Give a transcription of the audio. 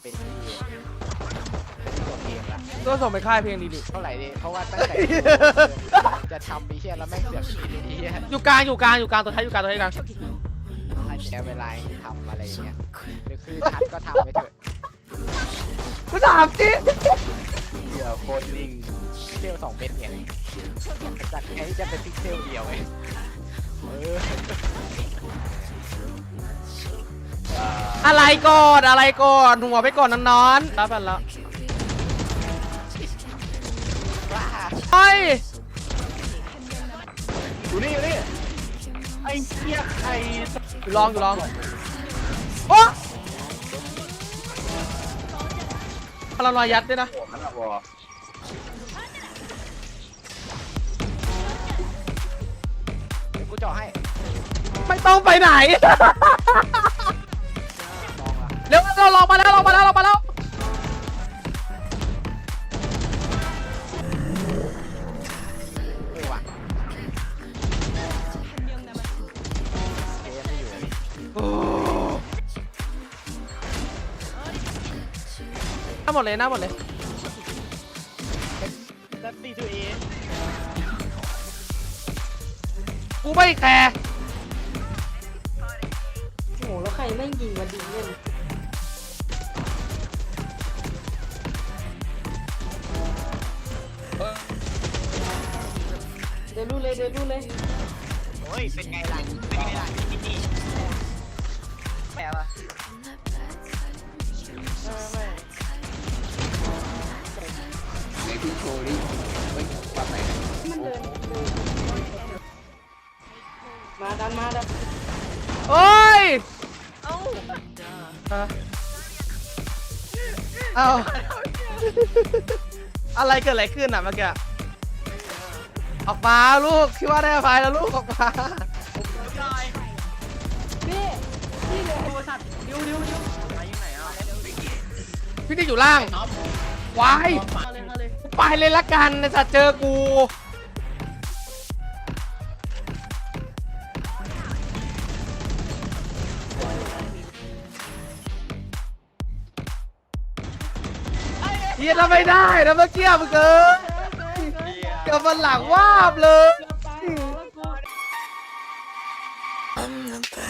เป็นที่เป็นตัวเพลงละก็ส่งไปค่ายเพลงดีดิเท่าไหร่ดิเพราะว่าตั้งใจจะทำปีเชียแล้วแม่งเสือกผิดไอ้เหี้ยอยู่กลางอยู่กลางอยู่กลางตัวท้ายอยู่กลางตัวท้ายกลางถ้าแชร์เวลาให้ทำอะไรอย่างเงี้ยหรือคือชัดก็ทำไปเถอะกูถามจริงเดี๋ยวโคตรลิงพิกเซลสองเม็ดเนี่ยจัดแค่ที่จะเป็นพิกเซลเดียวไงเออ อะไรก่อนอะไรก่อนหัวไปก่อนนอนๆรับกันแล้วว้าเฮ้ยอยู่นี่อยู่นี่ไอ้เหี้ยใครอยู่ลองอยู่ลองโอ้พลานอยยัดด้วยนะโอ้มันอะวอเดี๋ยวกูเจาะให้ ไม่ต้องไปไหนมองละ เร็วเราลองมาแล้วลองมาแล้วลองมาแล้วเออว่ะเกมไม่อยู่เลยหน้าหมดเลยหน้าหมดเลยนัตตี้ทูเอกูไม่แคร์โอ้โหแล้วใครแม่งยิงมาดีเนี่ย ดินรู้เลยเดินรู้เลยโอ้ย เป็นไงล่ะเป็นไงล่ะนี่นี่แปลว่าไม่ดูโชว์ดิไม่ปรับไหนมันเดินมาดันมาดันโอ้ยเอ้าเอ้าอะไรเกิดอะไรขึ้นอะเมื่อกี้ ออกมาลูกคิดว่าได้อภัยแล้วลูกออกมาพี่พี่เลยพี่ที่อยู่ล่างวายไปเลยละกันนะจะเจอกูเฮียทำไม่ได้นะเมื่อกี้มึงเกินเกับมันหลังวาบเลยตายแล้วกู I'm the bad